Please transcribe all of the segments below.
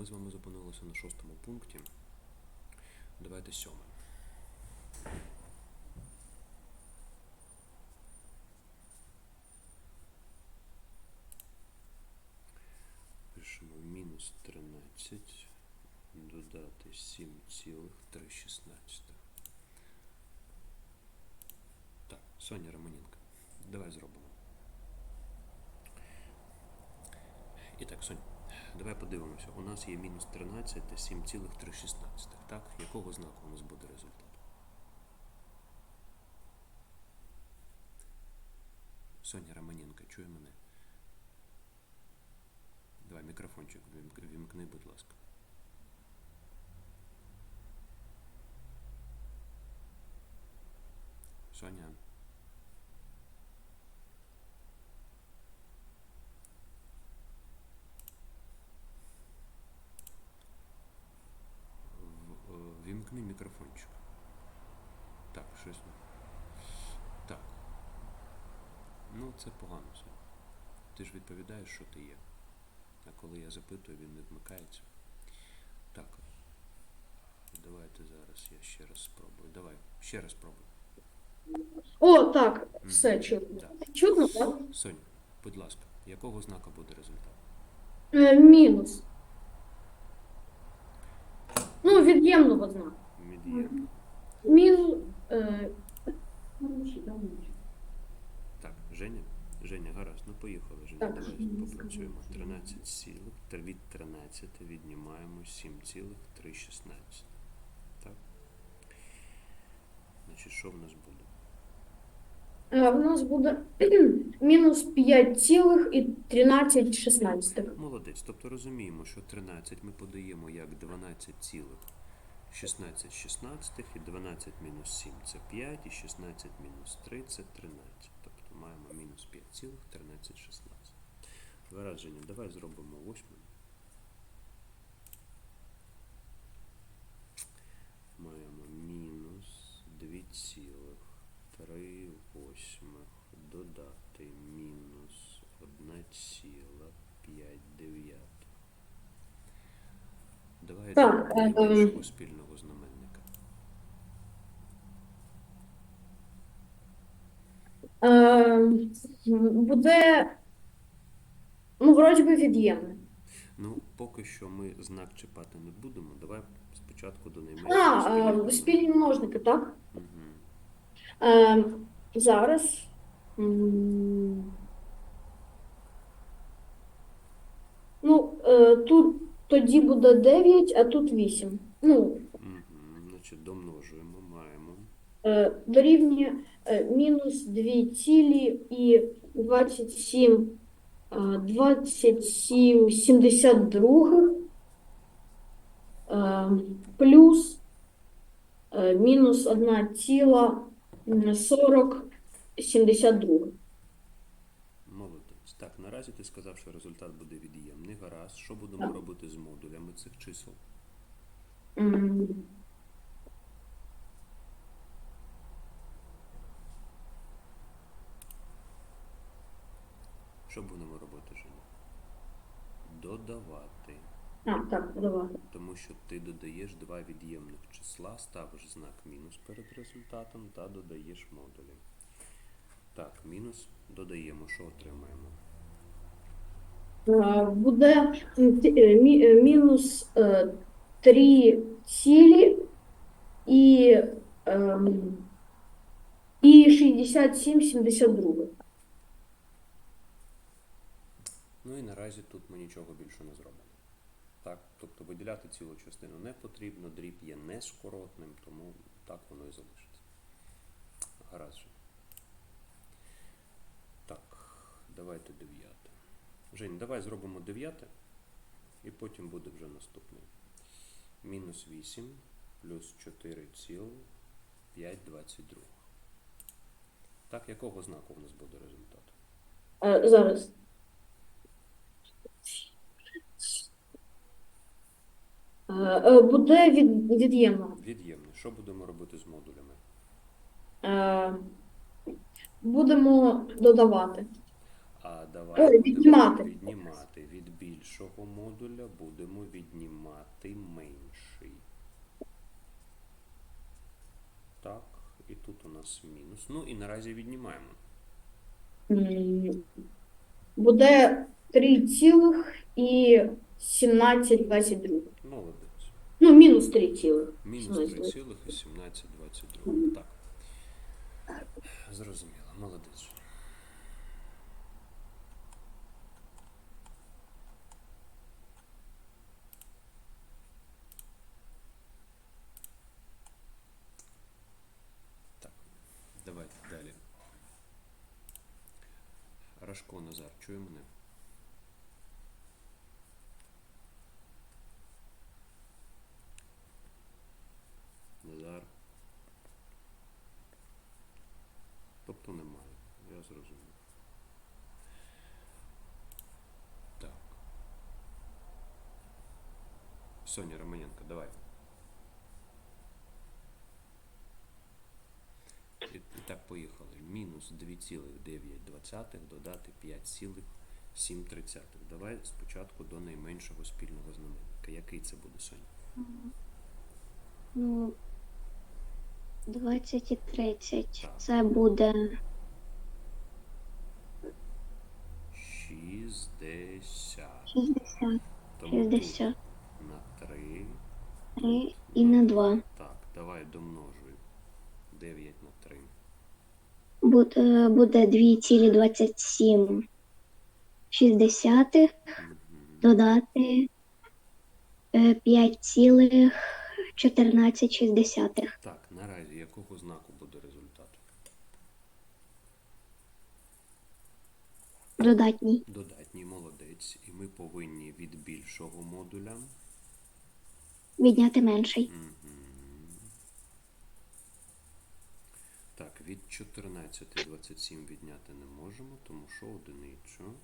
ми з вами зупинилися на шостому пункті. Давайте сьомий. Пишемо мінус 13, додати 7,316. Так, Соня Романенко, давай зробимо. І так, Сонь, давай подивимося. У нас є мінус 13 та 7,316. Так? Якого знаку у нас буде результат? Соня Романенко, чує мене? Давай мікрофончик вімк- вімкни, будь ласка. Соня. В- е, Вімкни мікрофончик. Так, щось. не- Так. Ну, це погано. Соня. Ти ж відповідаєш, що ти є. А коли я запитую, він не вмикається. Так. Давайте зараз я ще раз спробую. Давай, ще раз спробуй. О, так, все чутно. Чутно, так? Соня, будь ласка, якого знака буде результат? Е, мінус. Ну, від'ємного знаку. Від'ємно. Мінус. Е, Так, Женя? Женя, гаразд, ну поїхали, Женя. Так. Давай попрацюємо. 13 цілих, від 13 віднімаємо 7,316. Так? Значить, що в нас буде? е, в нас буде мінус 5,13. Молодець. Тобто розуміємо, що 13 ми подаємо як 12,16 16 і 12 мінус 7 це 5, і 16 мінус 3 це 13. Тобто маємо мінус 5,13 16. Вираження. Давай зробимо восьмим. Маємо мінус 2,3 восьмих додати мінус 1,5 дев'ятих. Давай Так, е, спільного знаменника. Е, буде. Ну, вроді би від'ємне. Ну, поки що ми знак чіпати не будемо. Давай спочатку до А, е, спільні множники, так? Угу. Е, зараз. Ну, е, тут тоді буде 9, а тут 8. Ну, Угу. Значить, домножуємо, маємо. е, дорівнює е, мінус 2 цілі і 27, е, 27 72 е, плюс е, мінус 1 ціла м, 40 72. Молодець. Так, наразі ти сказав, що результат буде від'ємний. Гаразд. Що будемо Так. робити з модулями цих чисел? Що будемо робити, Женя? Додавати. А, так, давай. Тому що ти додаєш два від'ємних числа, ставиш знак мінус перед результатом та додаєш модулі. Так, мінус додаємо, що отримаємо? Е, Буде е, мі- е, мінус 3 цілі і, ем, і 67 72. Ну і наразі тут ми нічого більше не зробимо. Так, тобто виділяти цілу частину не потрібно, дріб є нескоротним, тому так воно і залишиться. Гаразд. Так, давайте дев'яте. Жень, давай зробимо дев'яте, і потім буде вже наступний. Мінус 8 плюс 4 ціл 5 22. Так, якого знаку в нас буде результат? Е, Зараз. Е, е, Буде від, від'ємно. Від'ємний. Що будемо робити з модулями? Е, Будемо додавати. А давай Ой, будемо віднімати. віднімати. Від більшого модуля будемо віднімати менший. Так, і тут у нас мінус. Ну і наразі віднімаємо. М, Буде 3,1722. Молодець. Ну, мінус 3 цілих. Мінус Смислі? 3,1722. Так. Зрозуміло, молодець. Так, давайте далі. Рашко Назар, чує мене? Назар. Тобто немає. Я зрозумів. Так. Соня Романенко, давай. І так поїхали. Мінус 2,9 додати 5,7. Давай спочатку до найменшого спільного знаменника. Який це буде, Соня? Ну, 20 і 30. Так. Це буде 60. 60, Тому 60 на 3. 3 і на 2. Так, давай домножуй. 9 на 3. Буде, буде 2,27 60 Мгм. додати е, 5,14 60. Так, наразі якого знаку буде результат? Додатній. Додатній молодець. І ми повинні від більшого модуля. Відняти менший. Мгм. Так, від 14 27 відняти не можемо, тому що одиницю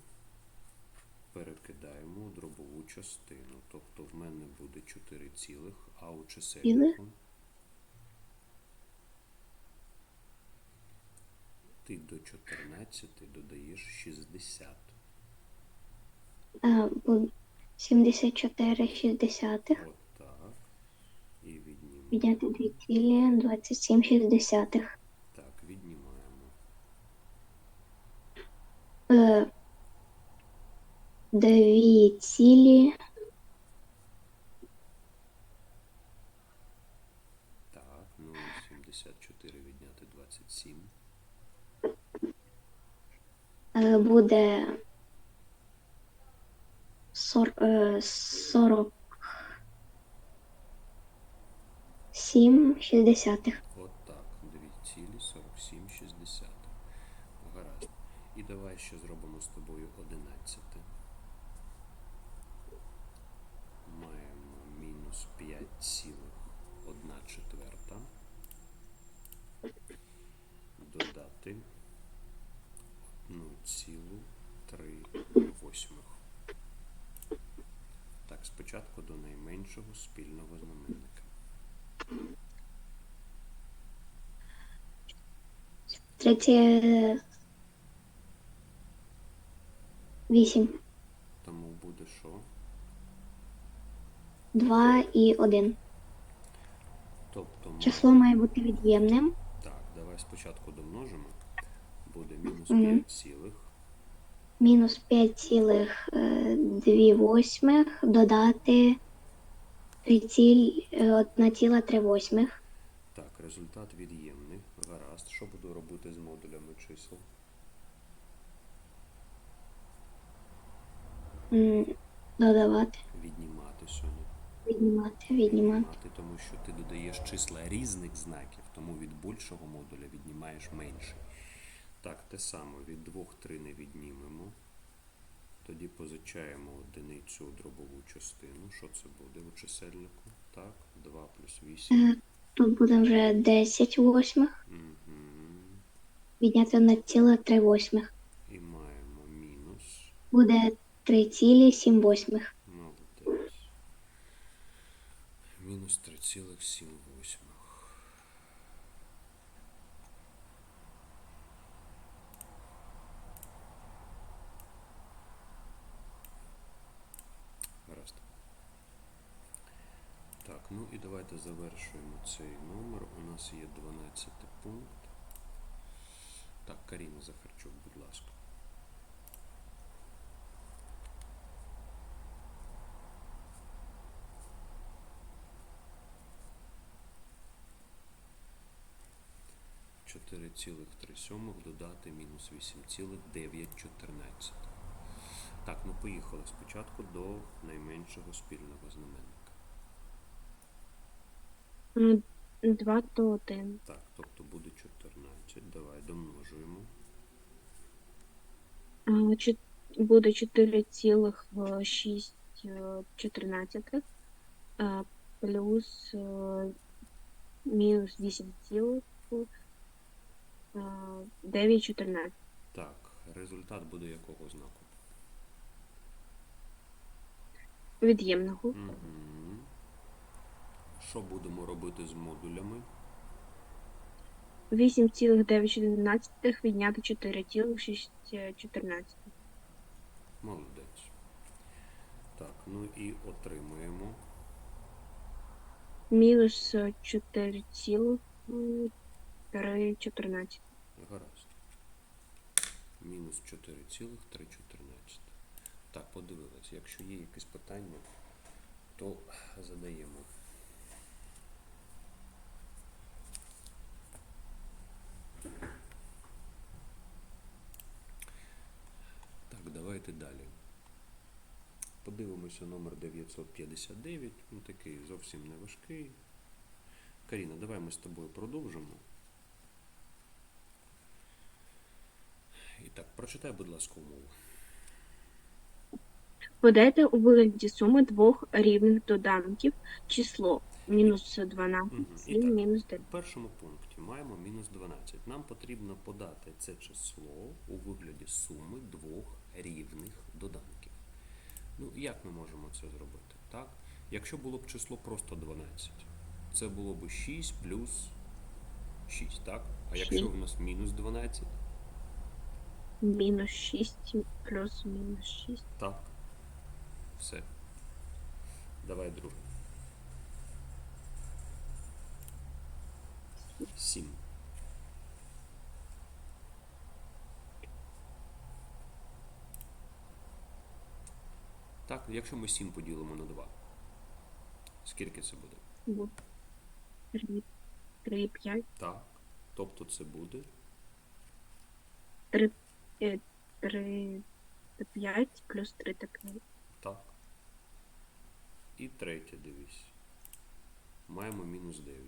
перекидаємо у дробову частину. Тобто в мене буде 4 цілих, а у чисельнику ти до 14 додаєш 60. Е, буде 74 60. От так. І віднімаємо. Відняти 2,27 60. Так, віднімаємо. Е, 2 цілі Так, ну і 74 відняти 27. е, буде 40, е, 47 60. От так, 2,47 60. Гаразд. І давай ще зробимо з тобою 11. Маємо мінус 5,1 четверта. Додати 1,3 восьмих. Так, спочатку до найменшого спільного знаменника. Третє 8. Тому буде що? 2 і 1. Тобто ми... Число має бути від'ємним. Так, давай спочатку домножимо. Буде мінус Мгм. 5 цілих. Мінус 5,2 восьмих додати 1,3 восьмих. Так, результат від'ємний. Гаразд. Що буду робити з модулями чисел? Додавати, Віднімати сьогодні. віднімати, віднімати. тому що ти додаєш числа різних знаків, тому від більшого модуля віднімаєш менший. Так, те саме, від 2 3 не віднімемо. Тоді позичаємо одиницю у дробову частину. Що це буде у чисельнику? Так, 2 плюс 8. Е, Тут буде вже 10 восьмих. Угу. Відняти 1,3 восьмих. І маємо мінус. Буде 3,7 восьмих. Молодець. Мінус 3,7. Ну і давайте завершуємо цей номер. У нас є 12 пункт. Так, Каріна Захарчук, будь ласка. Чотири цілих три сьомих додати мінус вісім цілих дев'ять чотирнадцятих. Так, ну поїхали спочатку до найменшого спільного знаменника. М, 2 то 1. Так, тобто буде 14. Давай домножуємо. Буде 4,6 е, плюс е, мінус 8 цілих е, 9 14. Так, результат буде якого знаку? Від'ємного. Угу. Що будемо робити з модулями? 8,9 відняти 4,6 Молодець. Так, ну і отримуємо. Мінус 4,314. Гаразд. Мінус 4,314. Так, подивилась. Якщо є якісь питання, то задаємо. Давайте далі. Подивимося номер 959. Ну, такий зовсім не важкий. Каріна, давай ми з тобою продовжимо. І так, прочитай, будь ласка, умову. Подайте у вигляді суми двох рівних доданків число мінус 12, Мгм. І 7, так. мінус В 9. першому пункті маємо мінус 12. Нам потрібно подати це число у вигляді суми двох рівних доданків. Ну, як ми можемо це зробити? Так? Якщо було б число просто 12, це було б 6 плюс 6, так? А якщо в нас мінус 12, Мінус 6 плюс мінус 6. так. Все. Давай друге. 7. Так, якщо ми 7 поділимо на 2, скільки це буде? 3, 3, 5, Так. Тобто це буде 3, 3 та 5 плюс 3 та 5. так. І третє, дивись. Маємо мінус 9.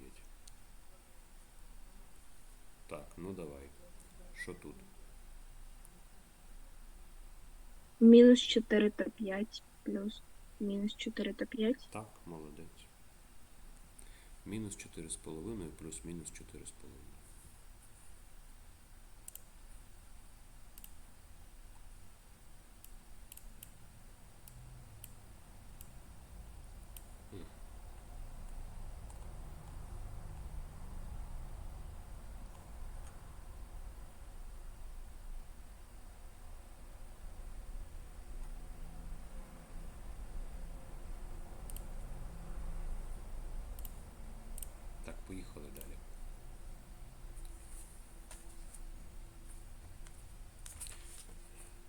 Так, ну давай. Що тут? Мінус 4 та 5 плюс мінус 4 та 5. Так, молодець. Мінус 4,5 плюс мінус 4,5. М. Так, поїхали далі.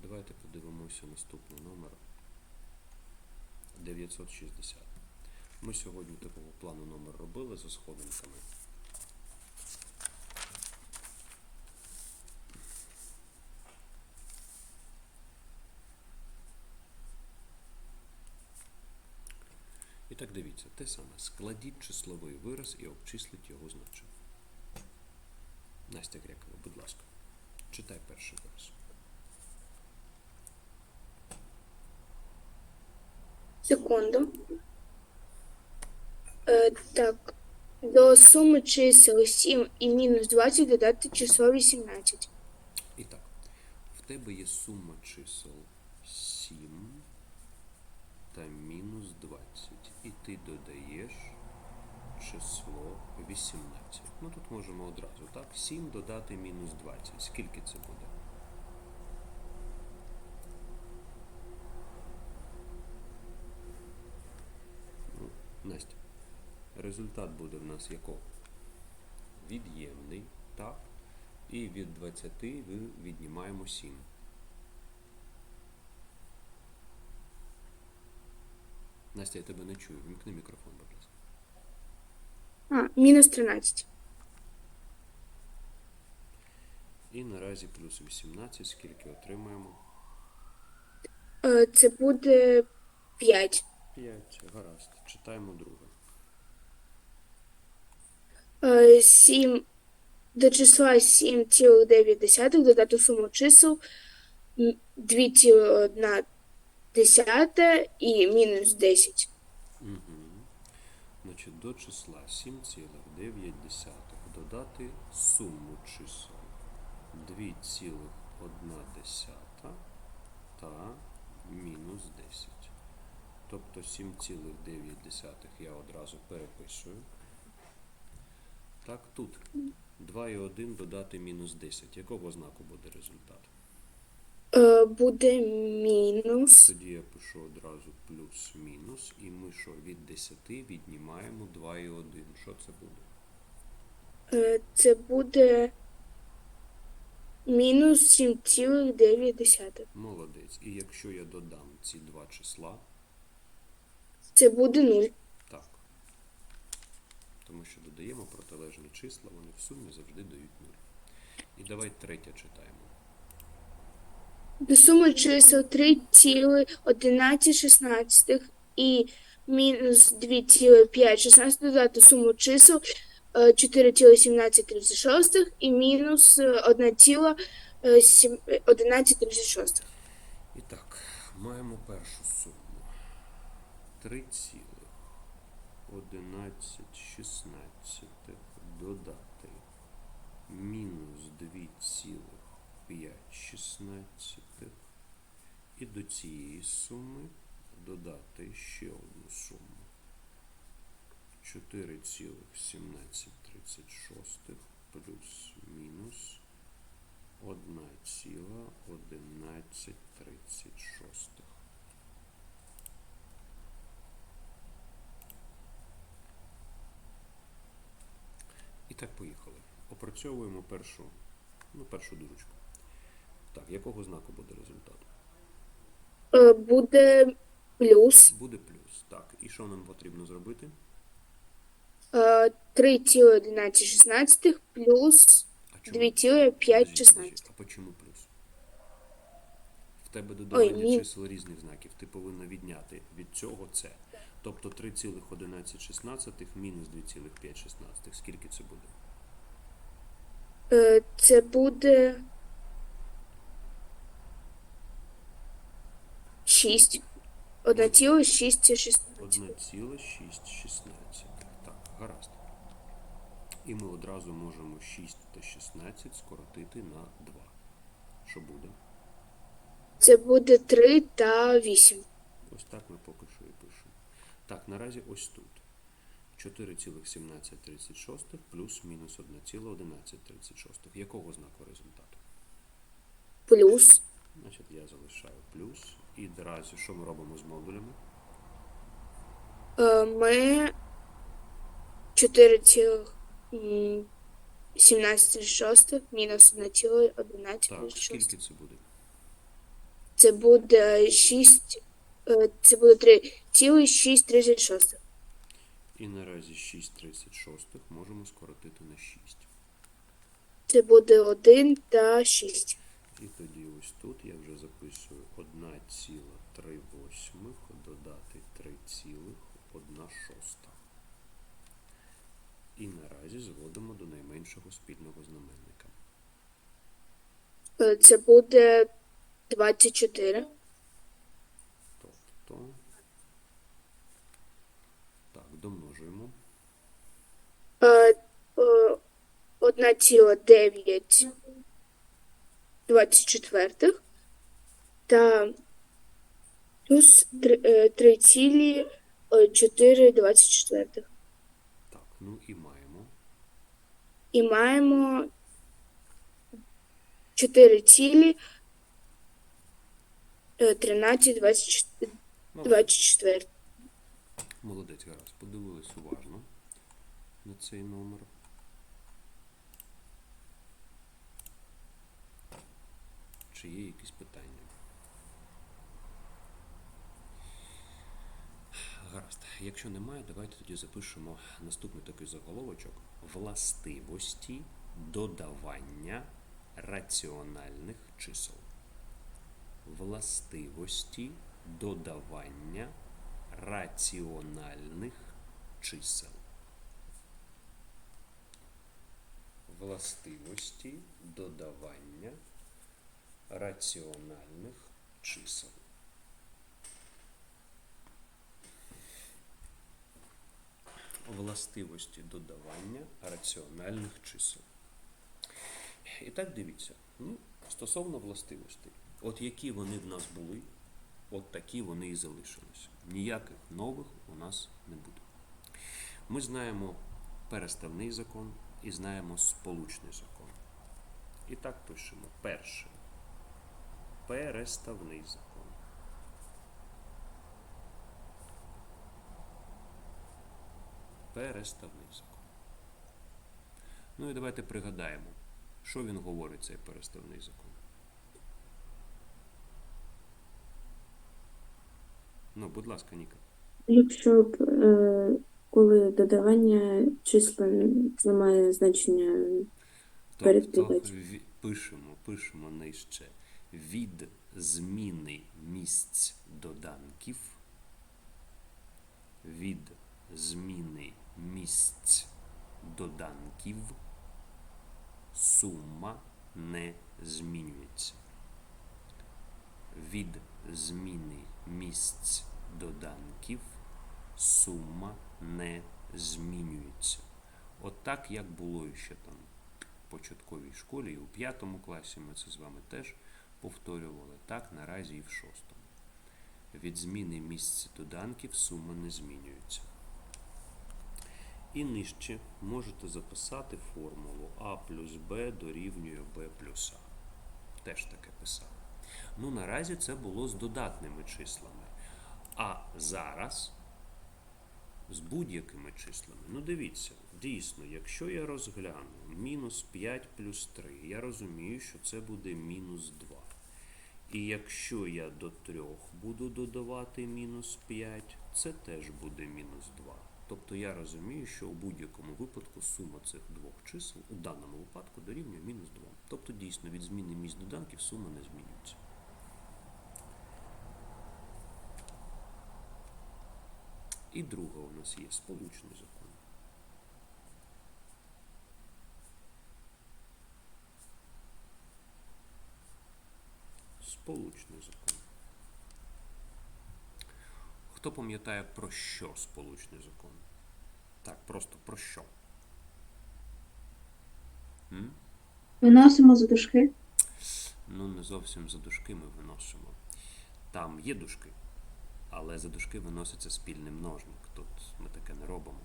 Давайте подивимося наступний номер 960. Ми сьогодні такого плану номер робили за сходинками. І так дивіться, те саме. Складіть числовий вираз і обчисліть його значення. Настя Грекова, будь ласка, читай перший вираз. Секунду. Е, так. До суми чисел 7 і мінус 20 додати число 18. І так, в тебе є сума чисел 7 та мінус 20. І ти додаєш число 18. Ну тут можемо одразу, так? 7 додати мінус 20. Скільки це буде? Ну, Настя. результат буде в нас якого? Від'ємний, так? І від 20 ви віднімаємо 7. Настя, я тебе не чую. Вімкни мікрофон, будь ласка. А, мінус 13. І наразі плюс 18, скільки отримаємо? Е, Це буде 5. 5. Гаразд. Читаємо друге. 7 до числа 7,9 додати суму чисел 2,1 і мінус 10. Угу. Значить, до числа 7,9 додати суму чисел 2,1 та мінус 10. Тобто 7,9 я одразу переписую. Так, тут 2,1 додати мінус 10. Якого знаку буде результат? Е, Буде мінус. Тоді я пишу одразу плюс-мінус, і ми що від 10 віднімаємо 2,1. Що це буде? Е, Це буде мінус 7,9. Молодець. І якщо я додам ці два числа, Це буде 0. так. Тому що додаємо протилежні числа, вони в сумі завжди дають 0. І давай третє читаємо. До суми чисел 3,11 і мінус 2,5 додати суму чисел е, 4,17 і мінус е, 1,11. І так, маємо першу суму. 3,1116 додати мінус 2,516 і до цієї суми додати ще одну суму. 4,1736 плюс мінус 1,1136. І так, поїхали. Опрацьовуємо першу, ну, першу дужечку. Так, якого знаку буде результат? Е, Буде плюс Буде плюс. Так, і що нам потрібно зробити? е, 3,11 плюс А 2,516. А почому плюс? В тебе додавання ні. чисел різних знаків. Ти повинна відняти від цього це. Тобто 3,1116 мінус 2,516. Скільки це буде? Е, Це буде 6. 1,616. 1,616. Так, гаразд. І ми одразу можемо 6 та 16 скоротити на 2. Що буде? Це буде 3 та 8. Ось так ми поки що і пишемо. Так, наразі ось тут. 4,1736 плюс мінус 1,1136. Якого знаку результату? Плюс. Значить, я залишаю плюс. І наразі що ми робимо з модулями? Е, Ми 4,17 мінус Так, 1,11. скільки це буде? Це буде 6. Це буде 3,636. І наразі 6,36 можемо скоротити на 6. Це буде 1 та 6. І тоді ось тут я вже записую 1,3 додати 3,1 шоста. І наразі зводимо до найменшого спільного знаменника. Е, Це буде 24. Тобто. Так, домножуємо. Е, е, 1,9 24 та плюс е, 3,4 24. Так, ну і маємо. І маємо 4 цілі е, 13 24. Молодець, молодець гаразд. Подивились уважно. на цей номер. Чи є якісь питання? Гаразд. Якщо немає, давайте тоді запишемо наступний такий заголовочок. Властивості додавання раціональних чисел. Властивості додавання раціональних чисел. Властивості додавання раціональних чисел. Властивості додавання раціональних чисел. І так дивіться. Ну, стосовно властивостей, от які вони в нас були, от такі вони і залишилися. Ніяких нових у нас не буде. Ми знаємо переставний закон і знаємо сполучний закон. І так пишемо. Перше. Переставний закон. Переставний закон. Ну і давайте пригадаємо, що він говорить, цей переставний закон. Ну, будь ласка, Ніка. Якщо б е, коли додавання числа не має значення Перед Тобто ві- пишемо, пишемо нижче. Від зміни місць доданків. Від зміни місць доданків сума не змінюється. Від зміни місць доданків сума не змінюється. От так, як було ще там в початковій школі, і у п'ятому класі ми це з вами теж повторювали. Так наразі і в шостому. Від зміни місця доданків сума не змінюється. І нижче можете записати формулу А плюс Б дорівнює Б плюс А. Теж таке писав. Ну, наразі це було з додатними числами. А зараз з будь-якими числами. Ну, дивіться, дійсно, якщо я розгляну мінус 5 плюс 3, я розумію, що це буде мінус 2. І якщо я до 3 буду додавати мінус 5, це теж буде мінус 2. Тобто я розумію, що у будь-якому випадку сума цих двох чисел у даному випадку дорівнює мінус 2. Тобто дійсно від зміни місць доданків сума не змінюється. І друга у нас є сполучний закон. Сполучний закон. Хто пам'ятає про що сполучний закон? Так, просто про що? М? виносимо за дужки. Ну, не зовсім за дужки ми виносимо. Там є дужки, але за дужки виноситься спільний множник. Тут ми таке не робимо.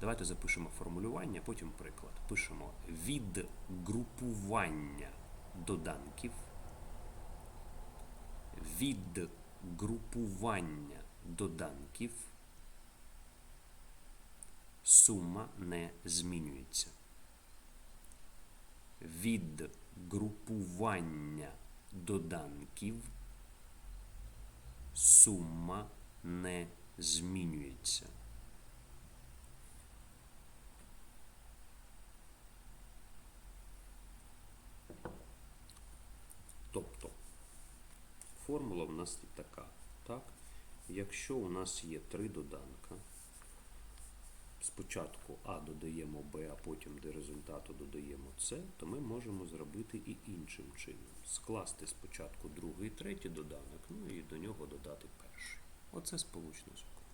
Давайте запишемо формулювання, потім приклад. Пишемо від групування доданків. Від групування доданків сума не змінюється. Від групування доданків сума не змінюється. Тобто формула в нас така, так? Якщо у нас є три доданка, спочатку А додаємо Б, а потім до результату додаємо С, то ми можемо зробити і іншим чином. Скласти спочатку другий і третій доданок, ну і до нього додати перший. Оце сполучний закон.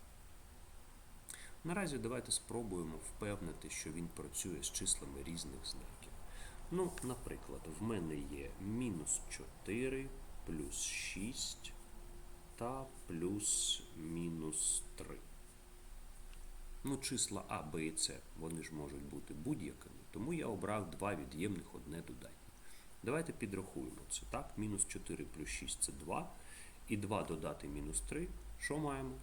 Наразі давайте спробуємо впевнити, що він працює з числами різних знаків. Ну, наприклад, в мене є мінус 4 плюс 6 та плюс мінус 3. Ну, числа А, Б і С, вони ж можуть бути будь-якими, тому я обрав два від'ємних, одне додатнє. Давайте підрахуємо це. Так, мінус 4 плюс 6 це 2. І 2 додати мінус 3. Що маємо?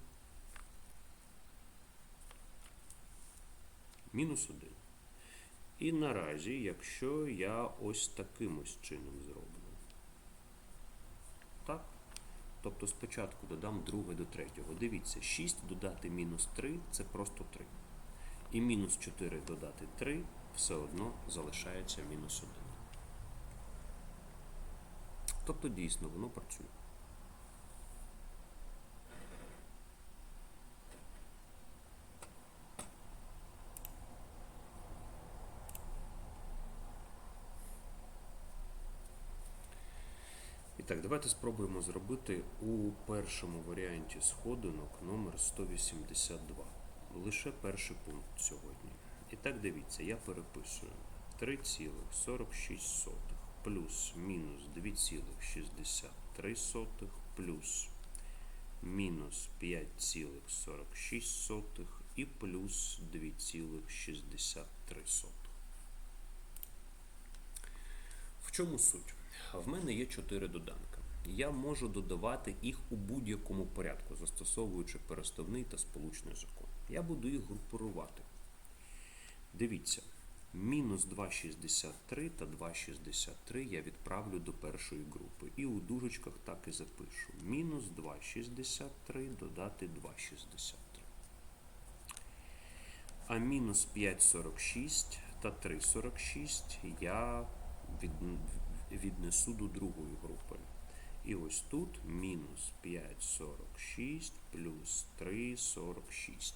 Мінус 1. І наразі, якщо я ось таким ось чином зроблю. Так? Тобто спочатку додам друге до третього. Дивіться, 6 додати мінус 3 це просто 3. І мінус 4 додати 3 все одно залишається мінус 1. Тобто дійсно воно працює. Так, давайте спробуємо зробити у першому варіанті сходинок номер 182. Лише перший пункт сьогодні. І так, дивіться, я переписую 3,46 плюс мінус 2,63 плюс мінус 5,46 і плюс 2,63. В чому суть? В мене є чотири доданки. Я можу додавати їх у будь-якому порядку, застосовуючи переставний та сполучний закон. Я буду їх групувати. Дивіться, мінус 2,63 та 2,63 я відправлю до першої групи. І у дужечках так і запишу. Мінус 2,63 додати 2,63. А мінус 5,46 та 3,46 я від, віднесу до другої групи. І ось тут мінус 5,46 плюс 3,46.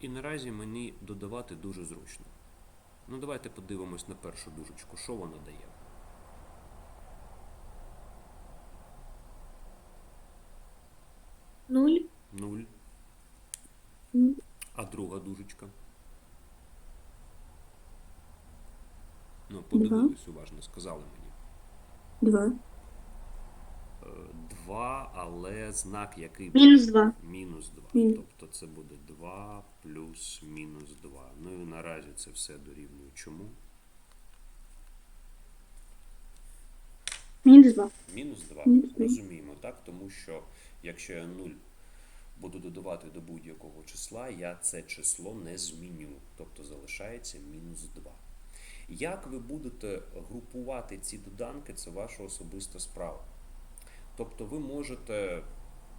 І наразі мені додавати дуже зручно. Ну, давайте подивимось на першу дужечку, що вона дає. Нуль. 0. М. А друга дужечка. Ну, подивились уважно, сказали мені. Два. Е, Два, але знак який Мінус два. Мінус 2. Мін- Тобто це буде 2 плюс мінус 2. Ну і наразі це все дорівнює чому? Мінус два. Мінус 2. Мінус два. Розуміємо, так? Тому що якщо я 0 буду додавати до будь-якого числа, я це число не зміню. Тобто залишається мінус 2. Як ви будете групувати ці доданки, це ваша особиста справа. Тобто ви можете,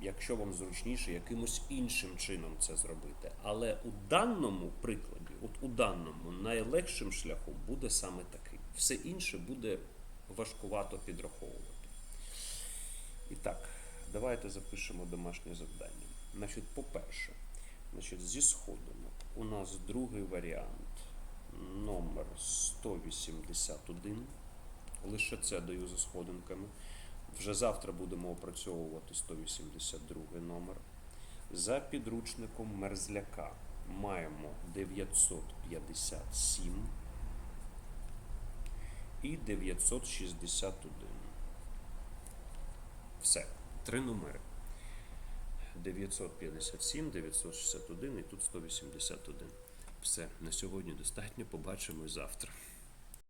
якщо вам зручніше, якимось іншим чином це зробити. Але у даному прикладі, от у даному найлегшим шляхом буде саме такий. Все інше буде важкувато підраховувати. І так, давайте запишемо домашнє завдання. Значить, по-перше, значить, зі сходинок у нас другий варіант номер 181. Лише це даю за сходинками. Вже завтра будемо опрацьовувати 182 номер. За підручником мерзляка маємо 957 і 961. Все, три номери. 957, 961 і тут 181. Все, на сьогодні достатньо. Побачимось завтра.